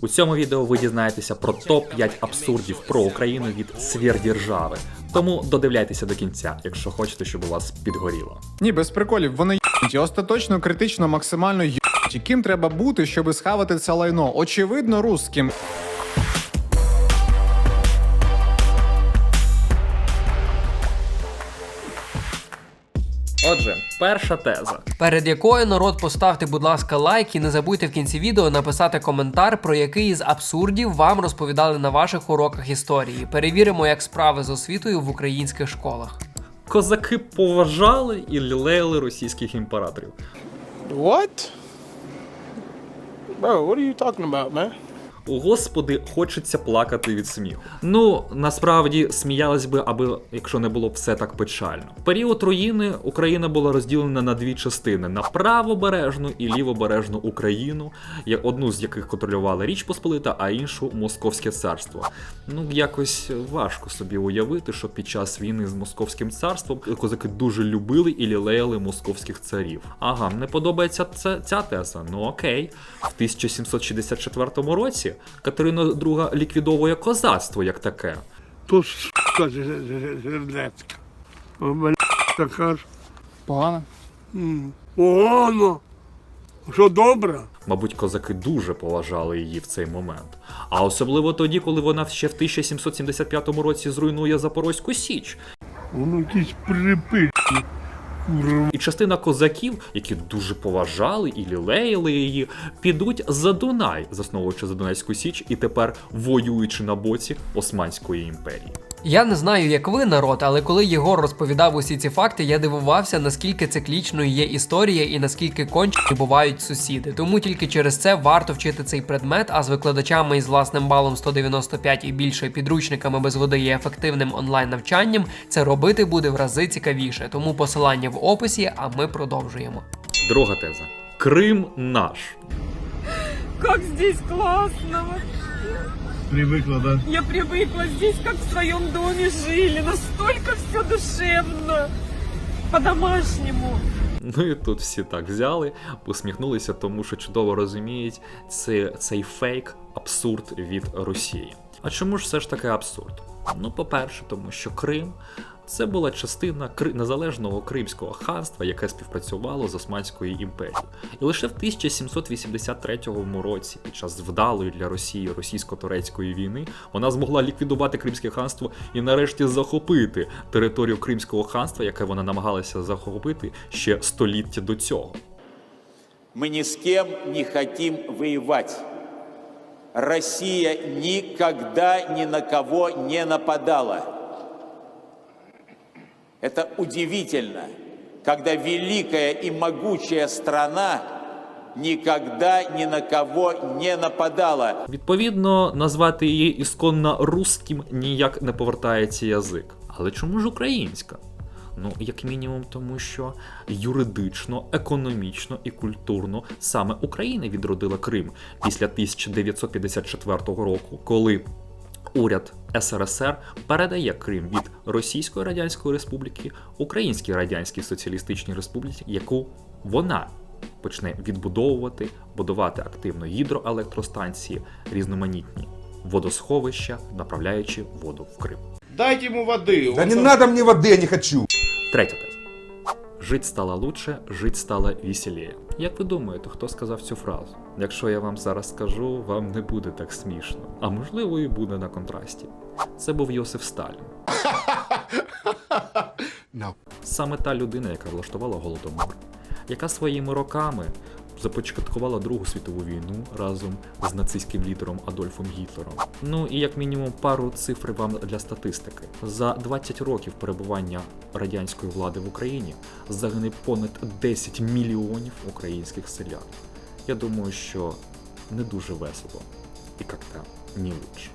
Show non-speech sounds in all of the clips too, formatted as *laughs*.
У цьому відео ви дізнаєтеся про топ-5 абсурдів про Україну від свердержави. Тому додивляйтеся до кінця, якщо хочете, щоб у вас підгоріло. Ні, без приколів, вони єбуть. Остаточно, критично, максимально єбуть. Ким треба бути, щоб схавати це лайно? Очевидно, русським. Отже, перша теза. Перед якою народ поставте, будь ласка, лайк і не забудьте в кінці відео написати коментар, про який із абсурдів вам розповідали на ваших уроках історії. Перевіримо, як справи з освітою в українських школах. Козаки поважали і лілеяли російських імператорів. What? Bro, what are you talking about, man? Господи, хочеться плакати від сміху. Ну насправді сміялись би, аби якщо не було все так печально. В період руїни Україна була розділена на дві частини: на правобережну і лівобережну Україну, одну з яких контролювала Річ Посполита, а іншу Московське царство. Ну якось важко собі уявити, що під час війни з Московським царством козаки дуже любили і лілеяли московських царів. Ага, не подобається це, ця теза. Ну окей. В 1764 році Катерина II ліквідовує козацтво як таке. То сука жердецька. О, бля, така ж. Погано. м, Погано. Що добре? Мабуть, козаки дуже поважали її в цей момент. А особливо тоді, коли вона ще в 1775 році зруйнує Запорозьку Січ. Воно якісь припи. І частина козаків, які дуже поважали і лілеяли її, підуть за Дунай, засновуючи за Дунайську Січ, і тепер воюючи на боці Османської імперії. Я не знаю, як ви народ, але коли Єгор розповідав усі ці факти, я дивувався, наскільки циклічною є історія і наскільки кончені бувають сусіди. Тому тільки через це варто вчити цей предмет, а з викладачами із власним балом 195 і більше підручниками без води і ефективним онлайн навчанням це робити буде в рази цікавіше. Тому посилання в описі, а ми продовжуємо. Друга теза: Крим наш. Как здесь классно вообще. Привикла, да? Я привыкла здесь, как в своем доме жили. Настолько все душевно. По-домашнему. Ну і тут всі так взяли, посміхнулися, тому що чудово розуміють це, цей фейк, абсурд від Росії. А чому ж все ж таки абсурд? Ну, по-перше, тому що Крим це була частина незалежного Кримського ханства, яке співпрацювало з Османською імперією. І лише в 1783 році, під час вдалої для Росії російсько-турецької війни, вона змогла ліквідувати Кримське ханство і нарешті захопити територію Кримського ханства, яке вона намагалася захопити ще століття до цього. Мы ни с кем не хотим воевать. Россия никогда ни на кого не нападала. Это удивительно, когда великая и могучая страна никогда ни на кого не нападала. Відповідно, назвати її ісконно русським ніяк не повертається язик. Але чому ж українська? Ну, як мінімум, тому що юридично, економічно і культурно саме Україна відродила Крим після 1954 року, коли уряд СРСР передає Крим від Російської Радянської Республіки Українській Радянській Соціалістичній Республіці, яку вона почне відбудовувати, будувати активно гідроелектростанції, різноманітні водосховища, направляючи воду в Крим. Дайте ему воды. Да не надо мне воды, я не хочу. Третя теза. Жить стало лучше, жить стало веселее. Як ви думаєте, хто сказав цю фразу? Якщо я вам зараз скажу, вам не буде так смішно. А можливо, і буде на контрасті. Це був Йосиф Сталін. *laughs* No. Саме та людина, яка влаштувала голодомор, яка своїми роками започаткувала Другу світову війну разом з нацистським лідером Адольфом Гітлером. Ну і як мінімум пару цифр вам для статистики. За 20 років перебування радянської влади в Україні загине понад 10 мільйонів українських селян. Я думаю, що не дуже весело і як-то не лучше.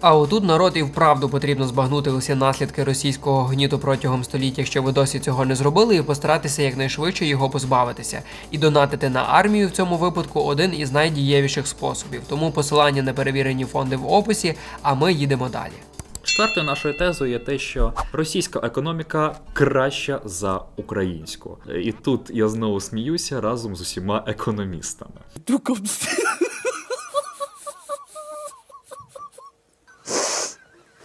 А отут народ і вправду потрібно збагнути усі наслідки російського гніту протягом століття, якщо ви досі цього не зробили, і постаратися якнайшвидше його позбавитися. І донатити на армію в цьому випадку один із найдієвіших способів. Тому посилання на перевірені фонди в описі, а ми їдемо далі. Четвертою нашою тезою є те, що російська економіка краща за українську, і тут я знову сміюся разом з усіма економістами.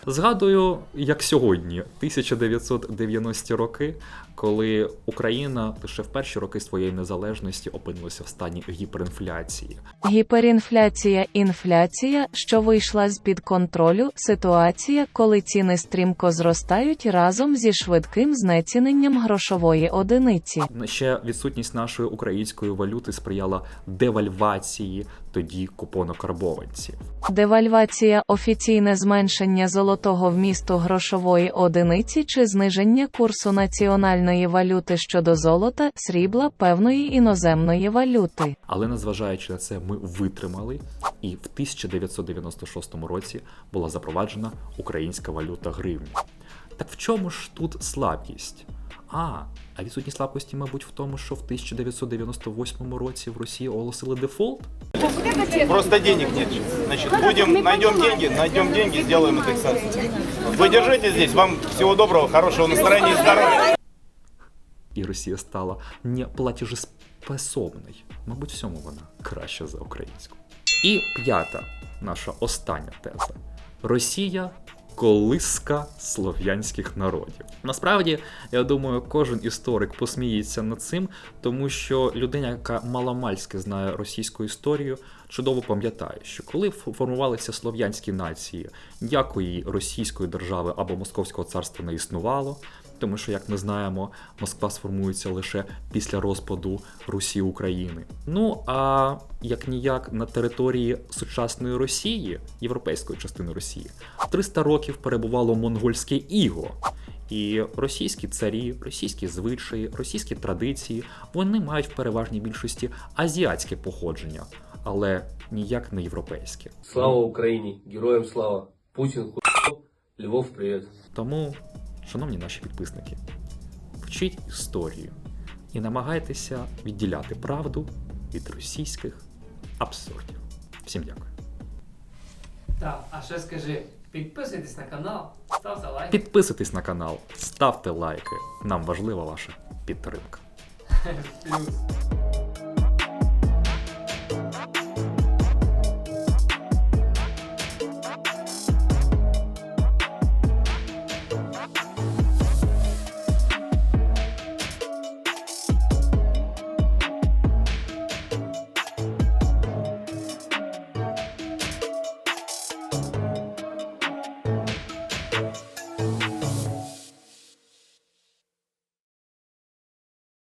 Згадую, як сьогодні, 1990 роки, коли Україна лише в перші роки своєї незалежності опинилася в стані гіперінфляції. Гіперінфляція інфляція, що вийшла з-під контролю, ситуація, коли ціни стрімко зростають разом зі швидким знеціненням грошової одиниці. Ще відсутність нашої української валюти сприяла девальвації тоді купонокарбованців. Девальвація офіційне зменшення золотого вмісту грошової одиниці чи зниження курсу національної валюти щодо золота, срібла певної іноземної валюти. Але незважаючи на це, ми витримали, і в 1996 році була запроваджена українська валюта гривня. Так в чому ж тут слабкість? А, а відсутність слабкості, мабуть, в тому, що в 1998 році в Росії оголосили дефолт. Просто денег нет. Значит, будем, найдем деньги, найдем деньги, сделаем индексацию. Вы держите здесь, вам всего доброго, хорошего настроения и здоровья. І Росія стала не платіжеспособною. Мабуть, всьому вона краща за українську. І п'ята, наша остання теза: Росія колиска слов'янських народів. Насправді, я думаю, кожен історик посміється над цим, тому що людина, яка маломальськи знає російську історію, чудово пам'ятає, що коли формувалися слов'янські нації, ніякої російської держави або Московського царства не існувало. Тому що, як ми знаємо, Москва сформується лише після розпаду Русі України. Ну а як ніяк на території сучасної Росії, європейської частини Росії, 300 років перебувало монгольське іго. І російські царі, російські звичаї, російські традиції вони мають в переважній більшості азіатське походження, але ніяк не європейське. Слава Україні! Героям слава! Путін хуй, Львов, привіт! Тому, шановні наші підписники, вчіть історію і намагайтеся відділяти правду від російських абсурдів. Всім дякую. Так, а ще скажи, підписуйтесь на канал, ставте лайки. Підписуйтесь на канал, ставте лайки. Нам важлива ваша підтримка. *laughs* Плюс.